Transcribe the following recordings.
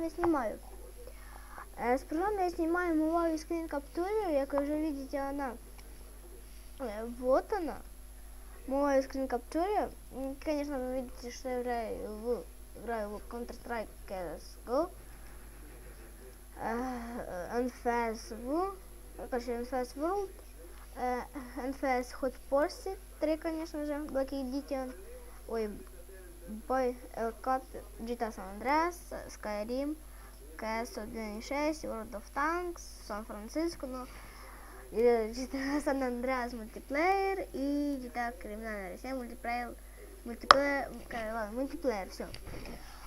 я снимаю. Э, С программы я снимаю Mobile Screen Capture, как уже видите, она э, вот она. Mobile Screen Capture. Конечно, вы видите, что я играю в, играю в Counter-Strike CSGO. Э, NFS в, короче, NFS World. NFS Hot Pursuit 3, конечно же, Black Edition. Ой, Elcat, GTA San Andreas, Skyrim, CS 1.6, World of Tanks, Сан Франциско, ну, э, GTA San Andreas мультиплеер и GTA Криминальная Россия мультиплеер, мультиплеер, э, ладно, мультиплеер, все.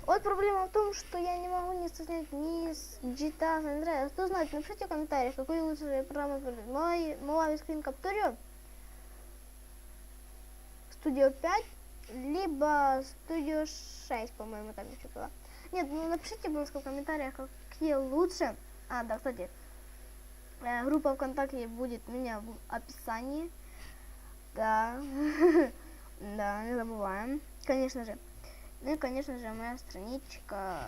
Вот проблема в том, что я не могу не снять ни с GTA San Andreas. Кто знает, напишите в комментариях, какую лучше программу выбрать. Мой, мой скрин Capture, Studio 5, либо Studio 6, по-моему, там еще было. Нет, ну напишите, пожалуйста, в комментариях, какие лучше. А, да, кстати, э, группа ВКонтакте будет у меня в описании. Да, да, не забываем. Конечно же. Ну и, конечно же, моя страничка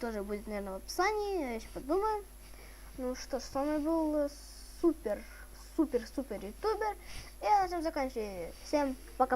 тоже будет, наверное, в описании. Я еще подумаю. Ну что ж, с вами был супер, супер, супер ютубер. И на этом заканчиваю. Всем пока.